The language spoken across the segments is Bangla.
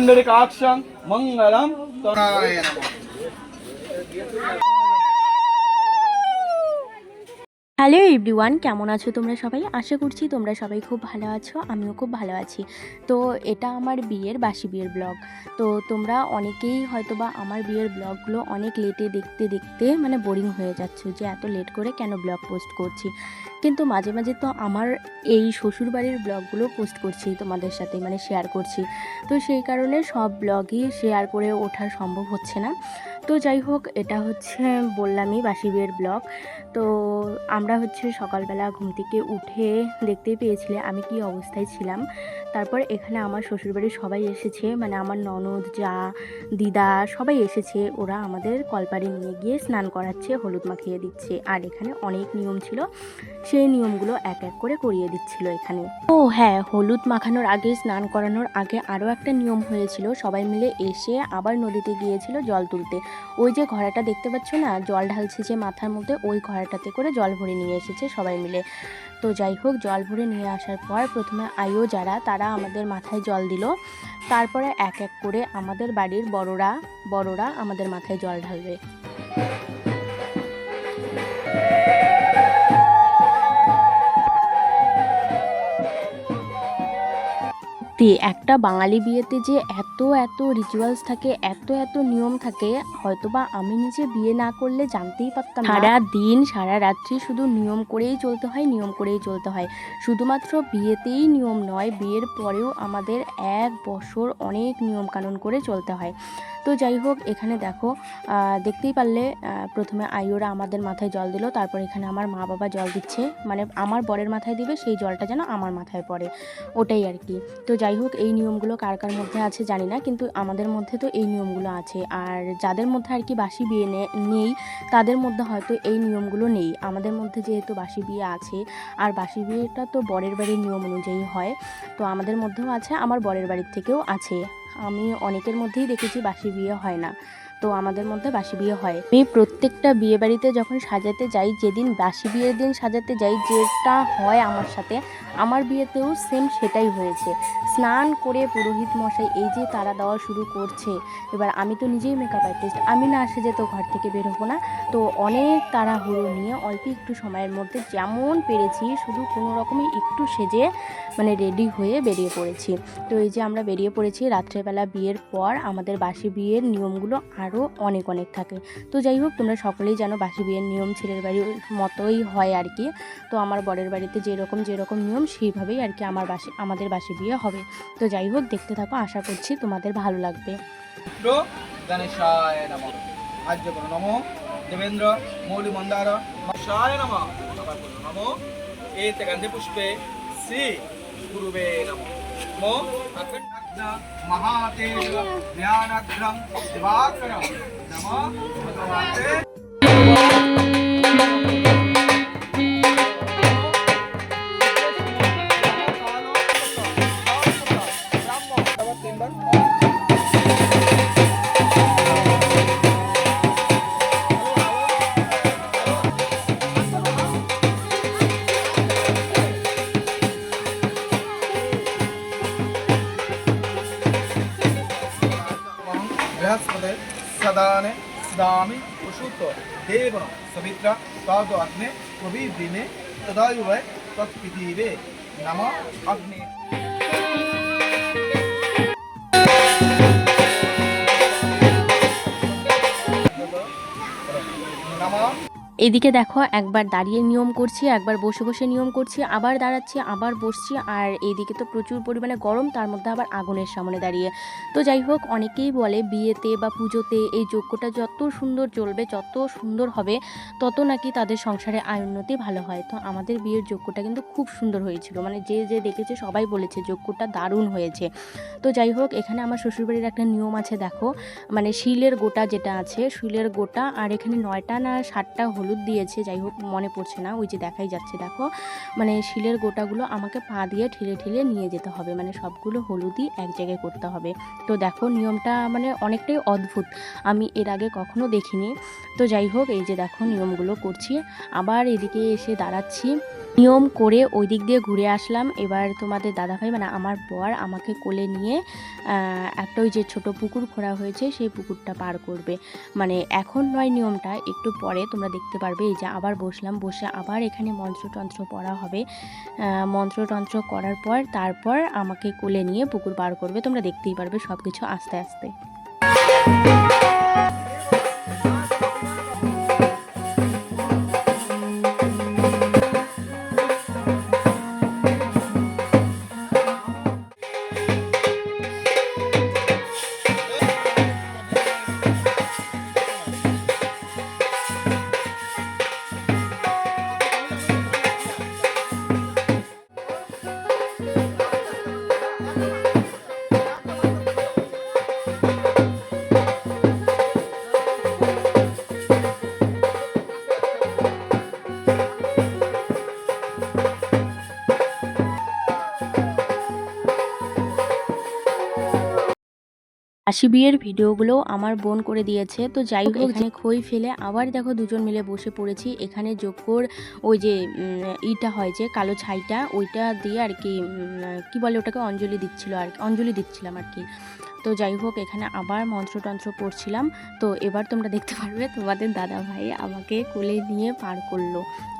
கொண்டிருக்க ஆக்ஷன் மங்களம் হ্যালো এভরিওয়ান, কেমন আছো তোমরা সবাই? আশা করছি তোমরা সবাই খুব ভালো আছো, আমিও খুব ভালো আছি। তো এটা আমার বিয়ের বাসি বিয়ের ব্লগ। তো তোমরা অনেকেই হয়তো বা আমার বিয়ের ব্লগগুলো অনেক লেটে দেখতে দেখতে মানে বোরিং হয়ে যাচ্ছে যে এত লেট করে কেন ব্লগ পোস্ট করছি। কিন্তু মাঝে মাঝে তো আমার এই শ্বশুরবাড়ির ব্লগগুলো পোস্ট করছি, তোমাদের সাথে মানে শেয়ার করছি। তো সেই কারণে সব ব্লগই শেয়ার করে ওঠা সম্ভব হচ্ছে না। তো যাই হোক, এটা হচ্ছে বললামই বাসি বিয়ের ব্লগ। তো আমরা হচ্ছে সকালবেলা ঘুম থেকে উঠে দেখতেই পেয়েছিলে আমি কি অবস্থায় ছিলাম। তারপর এখানে আমার শ্বশুরবাড়ির সবাই এসেছে মানে আমার ননদ, যা, দিদা সবাই এসেছে। ওরা আমাদের কলপাড়ে নিয়ে গিয়ে স্নান করাচ্ছে, হলুদ মাখিয়ে দিচ্ছে। আর এখানে অনেক নিয়ম ছিল, সেই নিয়মগুলো এক এক করে করিয়ে দিচ্ছিল এখানে। ও হ্যাঁ হলুদ মাখানোর আগে, স্নান করানোর আগে আরও একটা নিয়ম হয়েছিল। সবাই মিলে এসে আবার নদীতে গিয়েছিল জল তুলতে। ওই যে ঘোড়াটা দেখতে পাচ্ছ না, জল ঢালছে যে মাথার মধ্যে, ওই ঘোড়াটাতে করে জল ভরে নিয়ে এসেছে সবাই মিলে। তো যাই হোক, জল ভরে নিয়ে আসার পর প্রথমে আয়ো যারা, তারা আমাদের মাথায় জল দিল। তারপরে এক এক করে আমাদের বাড়ির বড়রা বড়রা আমাদের মাথায় জল ঢালবে। সত্যি, একটা বাঙালি বিয়েতে যে এত এত রিচুয়ালস থাকে, এত এত নিয়ম থাকে, হয়তোবা আমি নিজে বিয়ে না করলে জানতেই পারতাম সারা দিন, সারা রাত্রি শুধু নিয়ম করেই চলতে হয়, নিয়ম করেই চলতে হয়। শুধুমাত্র বিয়েতেই নিয়ম নয়, বিয়ের পরেও আমাদের এক বছর অনেক নিয়ম কানুন করে চলতে হয়। তো যাই হোক, এখানে দেখো দেখতেই পারলে প্রথমে আইওরা আমাদের মাথায় জল দিল, তারপর এখানে আমার মা বাবা জল দিচ্ছে। মানে আমার বরের মাথায় দিবে, সেই জলটা যেন আমার মাথায় পড়ে। ওটাই আর কি। তো যাই হোক, এই নিয়মগুলো কার কার মধ্যে আছে জানি না, কিন্তু আমাদের মধ্যে তো এই নিয়মগুলো আছে। আর যাদের মধ্যে আর কি বাসি বিয়ে নেই, তাদের মধ্যে হয়তো এই নিয়মগুলো নেই। আমাদের মধ্যে যেহেতু বাসি বিয়ে আছে, আর বাসি বিয়েটা তো বরের বাড়ির নিয়ম অনুযায়ী হয়, তো আমাদের মধ্যেও আছে, আমার বরের বাড়ির থেকেও আছে। আমি অনেকের মধ্যেই দেখেছি বাসি বিয়ে হয় না। তো আমাদের মধ্যে বাসি বিয়ে হয়। আমি প্রত্যেকটা বিয়ে বাড়িতে যখন সাজাতে যাই, যেদিন বাসি বিয়ের দিন সাজাতে যাই, যেটা হয় আমার সাথে, আমার বিয়েতেও সেম সেটাই হয়েছে। স্নান করে পুরোহিত মশাই এই যে তারা দেওয়া শুরু করছে, এবার আমি তো নিজেই মেকআপ আর্টিস্ট আমি না সেজে তো ঘর থেকে বের হব না। তো অনেক তারা তাড়াহুড়ো নিয়ে অল্প একটু সময়ের মধ্যে যেমন পেরেছি, শুধু কোনো রকমই একটু সেজে মানে রেডি হয়ে বেরিয়ে পড়েছি। তো এই যে আমরা বেরিয়ে পড়েছি, রাত্রেবেলা বিয়ের পর আমাদের বাসি বিয়ের নিয়মগুলো আরও অনেক অনেক থাকে। তো যাই হোক, তোমরা সকলেই জানো বাসি বিয়ের নিয়ম ছেলের বাড়ির মতোই হয় আর কি। তো আমার বরের বাড়িতে যেরকম যেরকম নিয়ম, সেইভাবেই আর কি আমার বাসি, আমাদের বাসি বিয়ে হবে। তো যাই হোক, দেখতে থাকো, আশা করছি তোমাদের ভালো লাগবে। দেবেন্দ্র মৌলি মন্দার নমঃ। নমঃ। এতে পুষ্পে শ্রী গুরুবে নমঃ। महादेव ज्ञानग्रम दिवाकर। नमः সদানে সদামি দেব সবিত্রা তদ অগ্নে প্রবিদিনে তদায়ুবে তৎপৃথিবে নম অগ্নি এদিকে দেখো, একবার দাঁড়িয়ে নিয়ম করছি, একবার বসে বসে নিয়ম করছি, আবার দাঁড়াচ্ছি, আবার বসছি, আর এইদিকে তো প্রচুর পরিমাণে গরম, তার মধ্যে আবার আগুনের সামনে দাঁড়িয়ে। তো যাই হোক, অনেকেই বলে বিয়েতে বা পুজোতে এই যজ্ঞটা যত সুন্দর চলবে, যত সুন্দর হবে, তত নাকি তাদের সংসারে আয় উন্নতি ভালো হয়। তো আমাদের বিয়ের যজ্ঞটা কিন্তু খুব সুন্দর হয়েছিল। মানে যে যে দেখেছে সবাই বলেছে যজ্ঞটা দারুণ হয়েছে। তো যাই হোক, এখানে আমার শ্বশুরবাড়ির একটা নিয়ম আছে, দেখো। মানে শিলের গোটা যেটা আছে, শিলের গোটা, আর এখানে নয়টা না সাতটা হলুদ দিয়েছে, যাই হোক মনে পড়ছে না, ওই যে দেখাই যাচ্ছে, দেখো। মানে শিলের গোটাগুলো আমাকে পা দিয়ে ঠেলে ঠেলে নিয়ে যেতে হবে মানে সবগুলো হলুদই এক জায়গায় করতে হবে। তো দেখো নিয়মটা মানে অনেকটাই অদ্ভুত, আমি এর আগে কখনো দেখিনি। তো যাই হোক, এই যে দেখো নিয়মগুলো করছি, আবার এদিকে এসে দাঁড়াচ্ছি। নিয়ম করে ওই দিক দিয়ে ঘুরে আসলাম। এবার তোমাদের দাদাভাই মানে আমার বর, আমাকে কোলে নিয়ে একটা ওই যে ছোট পুকুর খোঁড়া হয়েছে, সেই পুকুরটা পার করবে। মানে এখন নয় নিয়মটা, একটু পরে তোমরা দেখতে পারবে। এই যে আবার বসলাম, বসে আবার এখানে মন্ত্রতন্ত্র পড়া হবে। মন্ত্রতন্ত্র করার পর তারপর আমাকে কোলে নিয়ে পুকুর পার করবে। তোমরা দেখতেই পারবে সব কিছু আস্তে আস্তে। আশি বিয়ের ভিডিওগুলো আমার বোন করে দিয়েছে। তো যাই হোক এখানে খই ফেলে আবার দেখো দুজন মিলে বসে পড়েছি। এখানে যজ্ঞর ওই যে ইটা হয় যে কালো ছাইটা ওইটা দিয়ে আর কি কি বলে ওটাকে অঞ্জলি দিচ্ছিল আর কি অঞ্জলি দিচ্ছিলাম আর কি। তো যাই হোক, এখানে আবার মন্ত্রতন্ত্র পড়ছিলাম। তো এবার তোমরা দেখতে পারবে, তোমাদের দাদা ভাই আমাকে কোলে নিয়ে পার করল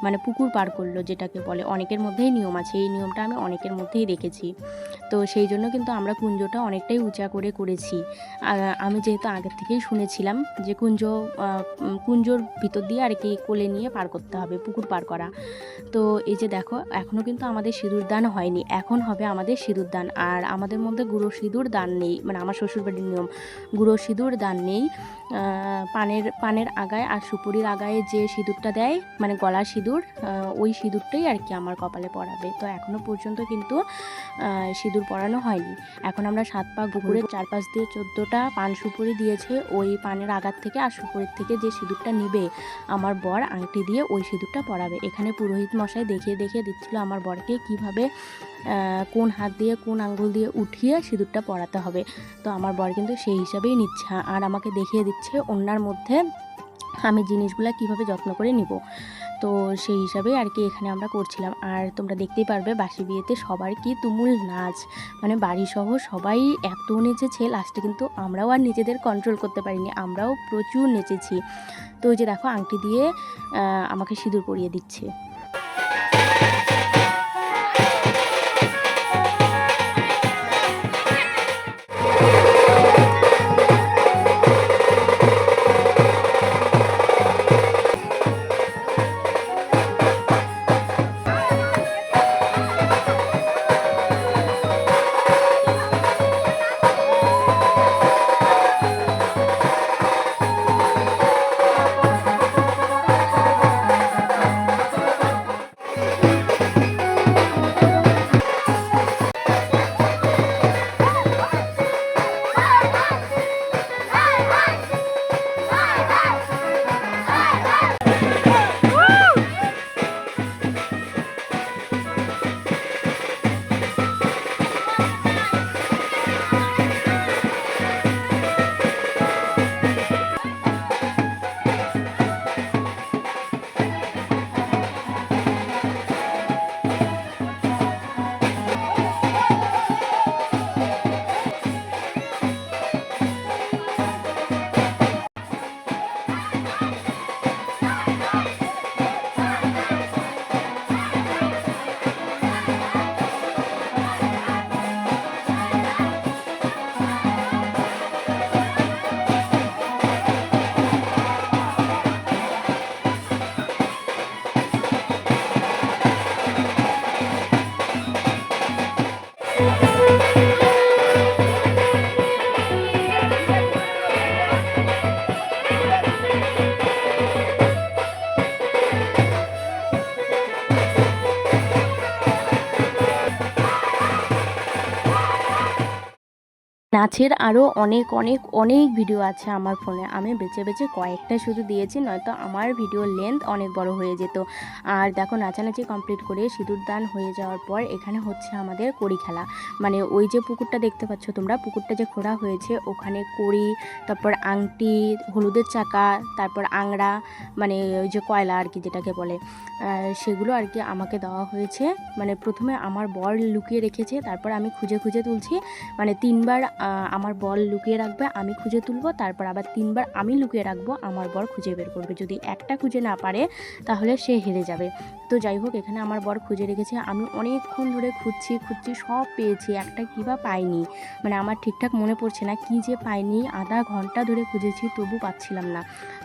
মানে পুকুর পার করল, যেটাকে বলে অনেকের মধ্যেই নিয়ম আছে। এই নিয়মটা আমি অনেকের মধ্যেই দেখেছি। তো সেই জন্য কিন্তু আমরা কুঞ্জটা অনেকটাই উঁচা করে করেছি। আমি যেহেতু আগের থেকেই শুনেছিলাম যে কুঞ্জ কুঞ্জর ভিতর দিয়ে আর কি কোলে নিয়ে পার করতে হবে, পুকুর পার করা। তো এই যে দেখো এখনও কিন্তু আমাদের সিঁদুর দান হয়নি। এখন হবে আমাদের সিঁদুর দান আর আমাদের মধ্যে গুঁড়ো সিঁদুর দান নেই। মানে আমার শ্বশুরবাড়ির নিয়ম। গুঁড়ো সিঁদুর দান নেই। পানের পানের আগায় আর সুপুরির আগায় যে সিঁদুরটা দেয় মানে গলা সিঁদুর ওই সিঁদুরটাই আর কি আমার কপালে পরাবে। তো এখনও পর্যন্ত কিন্তু সিঁদুর পরানো হয়নি। এখন আমরা সাত পা পুকুরের চারপাশ দিয়ে চোদ্দোটা পান সুপুরি দিয়েছে ওই পানের আগার থেকে আর সুপুরির থেকে যে সিঁদুরটা নিবে আমার বর আংটি দিয়ে ওই সিঁদুরটা পরাবে। এখানে পুরোহিত মশাই দেখিয়ে দেখিয়ে দিচ্ছিল আমার বরকে কীভাবে কোন হাত দিয়ে, কোন আঙ্গুল দিয়ে উঠিয়ে সিঁদুরটা পরাতে হবে। তো আমার বর কিন্তু সেই হিসাবেই নিচ্ছে। আর আমাকে দেখিয়ে দিচ্ছে অন্যার মধ্যে আমি জিনিসগুলো কীভাবে যত্ন করে নিব। তো সেই হিসাবে আর কি এখানে আমরা করছিলাম। আর তোমরা দেখতেই পারবে বাসি বিয়েতে সবার কি তুমুল নাচ। মানে বাড়ি সহ সবাই এত নেচেছে লাস্টে কিন্তু আমরাও আর নিজেদের কন্ট্রোল করতে পারিনি। আমরাও প্রচুর নেচেছি। তো ওই যে দেখো, আংটি দিয়ে আমাকে সিঁদুর পরিয়ে দিচ্ছে। নাচের আরও অনেক অনেক অনেক ভিডিও আছে আমার ফোনে আমি বেছে বেছে কয়েকটা শুধু দিয়েছি, নয়তো আমার ভিডিও লেন্থ অনেক বড় হয়ে যেত। আর দেখো, নাচানাচি কমপ্লিট করে সিঁদুর দান হয়ে যাওয়ার পর এখানে হচ্ছে আমাদের কড়ি খেলা। মানে ওই যে পুকুরটা দেখতে পাচ্ছ তোমরা, পুকুরটা যে খোঁড়া হয়েছে, ওখানে কড়ি, তারপর আংটি, হলুদের চাকা, তারপর আংড়া মানে ওই যে কয়লা আর কি যেটাকে বলে সেগুলো আর কি আমাকে দেওয়া হয়েছে। মানে প্রথমে আমার বর লুকিয়ে রেখেছে, তারপর আমি খুঁজে খুঁজে তুলছি। মানে তিনবার আমার বল লুকিয়ে রাখবে, আমি খুঁজে তুলবো, তারপর আবার তিনবার আমি লুকিয়ে রাখব, আমার বর খুঁজে বের করবে। যদি একটা খুঁজে না পারে, তাহলে সে হেরে যাবে। তো যাই হোক, এখানে আমার বর খুঁজে রেখেছে, আমি অনেকক্ষণ ধরে খুঁজছি খুঁজছি, সব পেয়েছি, একটা কী বা পাইনি। মানে আমার ঠিকঠাক মনে পড়ছে না, কি যে পাইনি, আধা ঘণ্টা ধরে খুঁজেছি, তবু পাচ্ছিলাম না।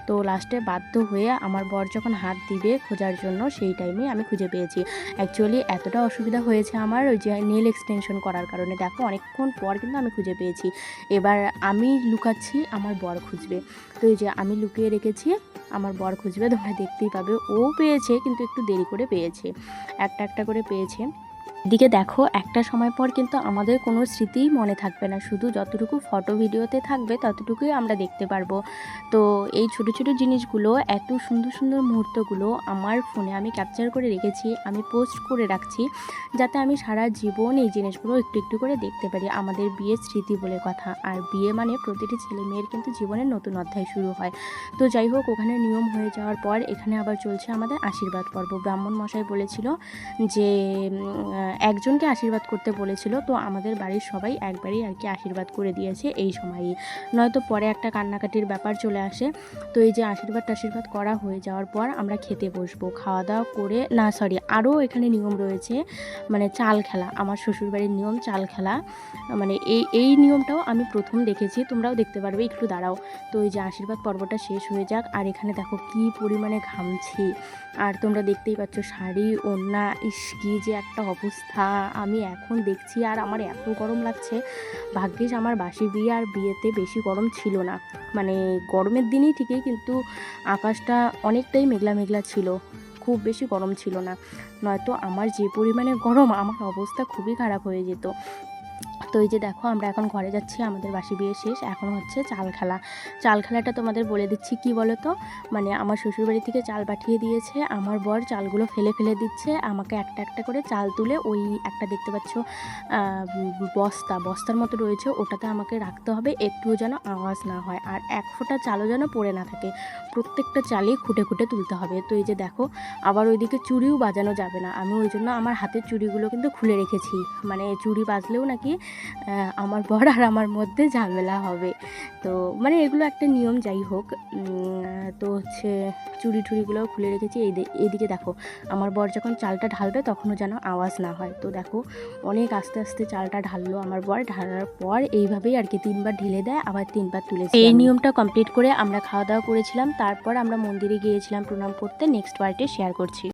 তো লাস্টে বাধ্য হয়ে আমার বর যখন হাত দিবে খোঁজার জন্য, সেই টাইমে আমি খুঁজে পেয়েছি। অ্যাকচুয়ালি এতটা অসুবিধা হয়েছে আমার ওই যে নেল এক্সটেনশন করার কারণে। দেখো, অনেকক্ষণ পর কিন্তু আমি খুঁজে পেয়েছি। এবার আমি লুকাচ্ছি, আমার বর খুঁজবে। তো এই যে আমি লুকিয়ে রেখেছি, আমার বর খুঁজবে, তোমরা দেখতেই পাবে। ও পেয়েছে, কিন্তু একটু দেরি করে পেয়েছে। একটা একটা করে পেয়েছে। এদিকে দেখো, একটা সময় পর কিন্তু আমাদের কোনো স্মৃতিই মনে থাকবে না। শুধু যতটুকু ফটো ভিডিওতে থাকবে, ততটুকুই আমরা দেখতে পারব। তো এই ছোট ছোট জিনিসগুলো, এত সুন্দর সুন্দর মুহূর্তগুলো আমার ফোনে আমি ক্যাপচার করে রেখেছি, আমি পোস্ট করে রাখছি, যাতে আমি সারা জীবন এই জিনিসগুলো একটু একটু করে দেখতে পারি। আমাদের বিয়ের স্মৃতি বলে কথা। আর বিয়ে মানে প্রতিটি ছেলে মেয়ের কিন্তু জীবনের নতুন অধ্যায় শুরু হয়। তো যাই হোক, ওখানে নিয়ম হয়ে যাওয়ার পর এখানে আবার চলছে আমাদের আশীর্বাদ পর্ব। ব্রাহ্মণ মশাই বলেছিল যে একজনকে আশীর্বাদ করতে বলেছিল, তো আমাদের বাড়ির সবাই একবারই আর কি আশীর্বাদ করে দিয়েছে এই সময়ই। নয়তো পরে একটা কান্নাকাটির ব্যাপার চলে আসে, তো এই যে আশীর্বাদ টাশীর্বাদ করা হয়ে যাওয়ার পর আমরা খেতে বসবো। খাওয়া দাওয়া করে, না সরি আরও এখানে নিয়ম রয়েছে মানে চাল খেলা, আমার শ্বশুরবাড়ির নিয়ম চাল খেলা। মানে এই এই নিয়মটাও আমি প্রথম দেখেছি, তোমরাও দেখতে পারবে, একটু দাঁড়াও। তো এই যে আশীর্বাদ পর্বটা শেষ হয়ে যাক, আর এখানে দেখো কি পরিমাণে ঘামছি। আর তোমরা দেখতেই পাচ্ছ শাড়ি, ওড়না, ইস, কি যে একটা অবস্থা। আমি এখন দেখছি আর আমার এত গরম লাগছে। ভাগ্যিস আমার বাসি বিয়ে আর বিয়েতে বেশি গরম ছিল না। মানে গরমের দিনই ঠিকই কিন্তু আকাশটা অনেকটাই মেঘলা মেঘলা ছিল। খুব বেশি গরম ছিল না। নয়তো আমার যে পরিমাণে গরম, আমার অবস্থা খুবই খারাপ হয়ে যেত। তো এই যে দেখো, আমরা এখন ঘরে যাচ্ছি, আমাদের বাসি বিয়ে শেষ, এখন হচ্ছে চাল খেলা। চাল খেলাটা তোমাদের বলে দিচ্ছি, কি বলো তো মানে আমার শ্বশুরবাড়ি থেকে চাল পাঠিয়ে দিয়েছে, আমার বর চালগুলো ফেলে ফেলে দিচ্ছে, আমাকে একটা একটা করে চাল তুলে ওই একটা দেখতে পাচ্ছ বস্তা, বস্তার মতো রয়েছে, ওটাতে আমাকে রাখতে হবে, একটুও যেন আওয়াজ না হয়, আর এক ফোঁটা চালও যেন পড়ে না থাকে, প্রত্যেকটা চালই খুঁটে খুঁটে তুলতে হবে। তো এই যে দেখো, আবার ওইদিকে চুড়িও বাজানো যাবে না, আমি ওই জন্য আমার হাতের চুড়িগুলো কিন্তু খুলে রেখেছি মানে চুড়ি বাজলেও নাকি আমার বর আর আমার মধ্যে ঝামেলা হবে। তো মানে এগুলো একটা নিয়ম যাই হোক। তো হচ্ছে চুড়ি টুড়িগুলোও খুলে রেখেছি। এইদিকে দেখো আমার বর যখন চালটা ঢালবে তখনও যেন আওয়াজ না হয়। তো দেখো অনেক আস্তে আস্তে চালটা ঢাললো আমার বর। ঢালার পর এইভাবেই আর কি তিনবার ঢেলে দেয় আবার তিনবার তুলেছে এই নিয়মটা কমপ্লিট করে আমরা খাওয়া দাওয়া করেছিলাম। তারপর আমরা মন্দিরে গিয়েছিলাম প্রণাম করতে। নেক্সট পার্টে শেয়ার করছি।